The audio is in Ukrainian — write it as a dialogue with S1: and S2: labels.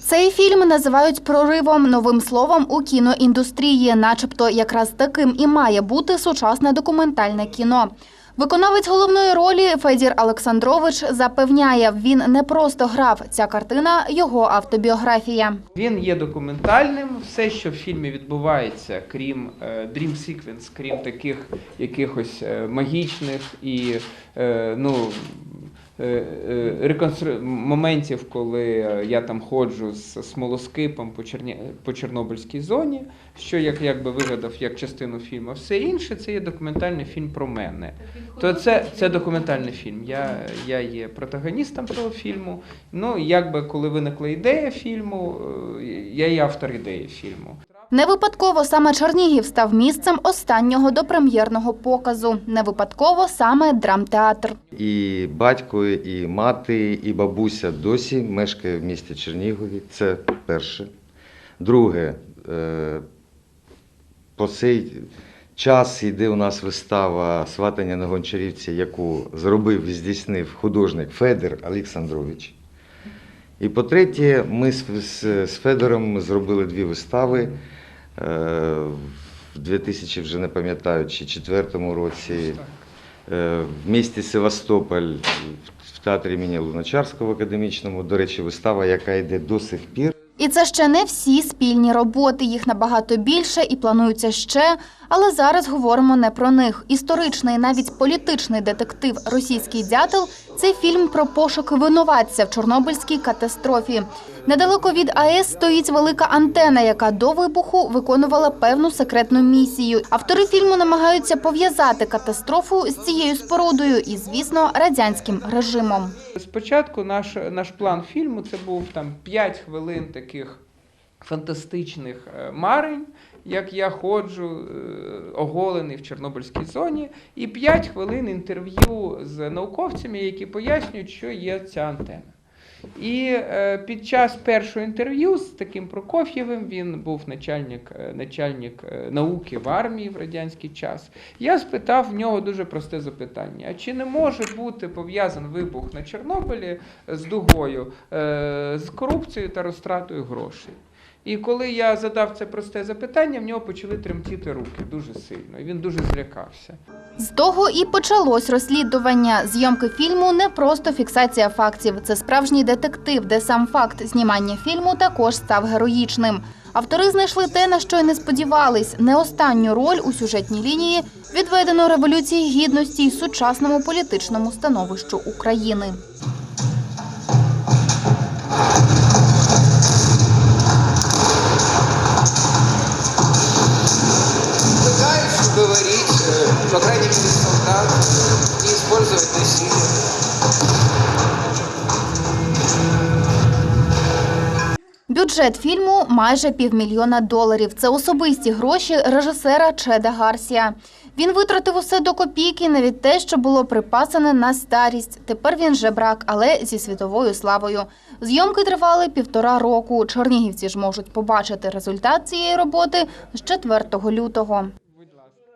S1: Цей фільм називають проривом новим словом у кіноіндустрії, начебто якраз таким і має бути сучасне документальне кіно. Виконавець головної ролі Федір Олександрович запевняє, він не просто грав. Ця картина його автобіографія.
S2: Він є документальним. Все, що в фільмі відбувається, крім е, Dream Sequence, крім таких якихось е, магічних і е, ну, реконстру... моментів, коли е, я там ходжу з смолоскипом по, Черні... по Чорнобильській зоні, що як, якби вигадав як частину фільму. Все інше це є документальний фільм про мене. То це, це документальний фільм. Я, я є протагоністом того фільму. Ну, якби коли виникла ідея фільму, е, я є автор ідеї фільму.
S1: Не випадково саме Чернігів став місцем останнього допрем'єрного показу. Не випадково саме драмтеатр.
S3: І батько, і мати, і бабуся досі мешкає в місті Чернігові. Це перше. Друге, е, по цей час йде у нас вистава Сватання на Гончарівці, яку зробив і здійснив художник Федір Олександрович. І по-третє, ми з, з, з Федором зробили дві вистави. Е, в 2000, вже не пам'ятаю, чи четвертому році Е, в місті Севастополь в театрі імені Луначарського академічному. До речі, вистава, яка йде до сих пір.
S1: І це ще не всі спільні роботи. Їх набагато більше і планується ще. Але зараз говоримо не про них. Історичний, навіть політичний детектив Російський дятел це фільм про пошук винуватця в Чорнобильській катастрофі. Недалеко від АЕС стоїть велика антена, яка до вибуху виконувала певну секретну місію. Автори фільму намагаються пов'язати катастрофу з цією спорудою і, звісно, радянським режимом.
S2: Спочатку наш, наш план фільму це був там 5 хвилин таких фантастичних е, марень, як я ходжу е, оголений в Чорнобильській зоні, і 5 хвилин інтерв'ю з науковцями, які пояснюють, що є ця антена. І е, під час першого інтерв'ю з таким Прокоф'євим, він був начальник, е, начальник е, науки в армії в радянський час. Я спитав в нього дуже просте запитання: а чи не може бути пов'язаний вибух на Чорнобилі з дугою, з корупцією та розтратою грошей? І коли я задав це просте запитання, в нього почали тремтіти руки дуже сильно, і він дуже злякався.
S1: З того і почалось розслідування. Зйомки фільму не просто фіксація фактів. Це справжній детектив, де сам факт знімання фільму також став героїчним. Автори знайшли те, на що й не сподівались. Не останню роль у сюжетній лінії відведено революції гідності й сучасному політичному становищу України.
S4: По крайней мере, солдат, не использовать насилие.
S1: Бюджет фільму майже півмільйона доларів. Це особисті гроші режисера Чеда Гарсія. Він витратив усе до копійки, навіть те, що було припасане на старість. Тепер він жебрак, але зі світовою славою. Зйомки тривали півтора року. Чернігівці ж можуть побачити результат цієї роботи з 4 лютого.